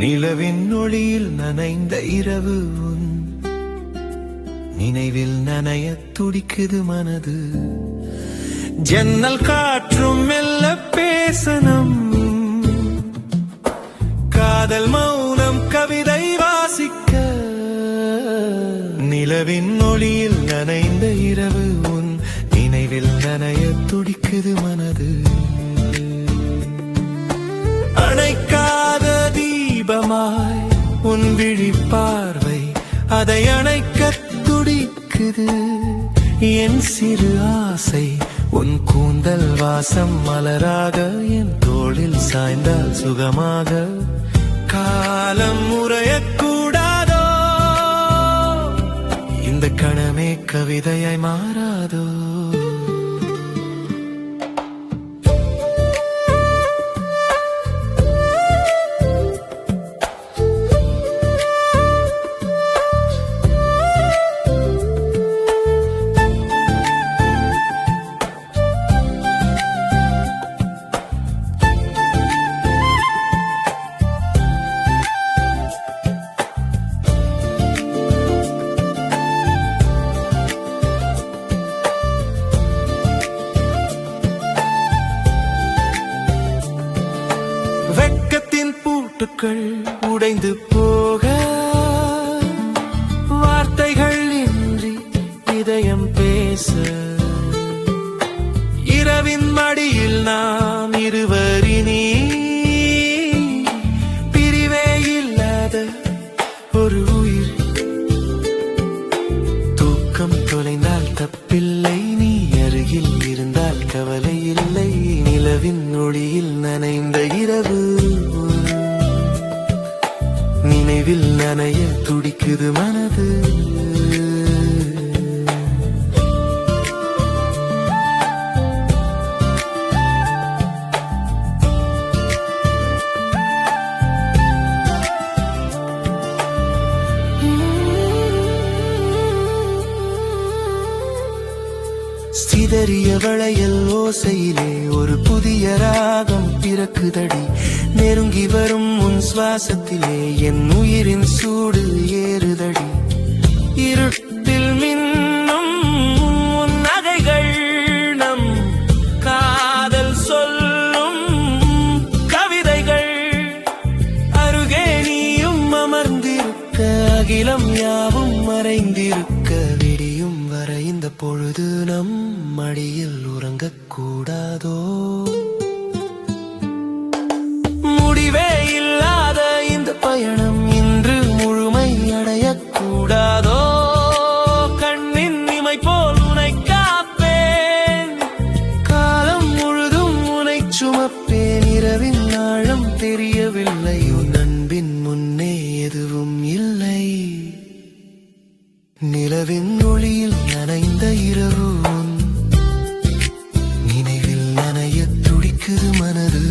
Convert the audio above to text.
நிலவின் ஒளியில் நனைந்த இரவு உன். நினைவில் நனைய துடிக்குது மனது. ஜன்னல் காற்றும் மெல்ல பேசணும். காதல் மௌனம் கவிதை வாசிக்க. நிலவின் ஒளியில் நனைந்த உன் விழி பார்வை அதை அணைக்க துடிக்குது. என் சிறு ஆசை உன் கூந்தல் வாசம் மலராக என் தோளில் சாய்ந்தால் சுகமாக. காலம் முறையக்கூடாதோ இந்த கணமே கவிதையை மாறாதோ? வெட்கத்தின் உடைந்து போக வார்த்தைகள் இன்றி இதயம் பேச. இரவின் மடியில் நாம் இருவரினி பிரிவே இல்லாத ஒரு உயிர். தூக்கம் தொலைந்தால் தப்பில்லை நீ அருகில் இருந்தால் கவலை இல்லை. நிலவின் ஒளியில் நனைந்த இரவு. நினைவில் நனைய துடிக்குது மனது. சிதறிய வளையல் ஓசையிலே ஒரு புதிய ராகம் பிறக்குதடி நெருங்கி வரும் உன் சுவாசத்திலே என் உயிரின் சூடு ஏறுதடி. இருட்டில் மின்னும் உன் நகைகள் நம் காதல் சொல்லும் கவிதைகள். அருகே நீயும் அமர்ந்திருக்க அகிலம் யாவும் மறைந்திருக்க விடியும் வர இந்த பொழுது நம் மடியில் உறங்கக் நிலவின் ஒளியில் நனைந்த இரவு நினைவில் நனைய துடிக்குது மனது.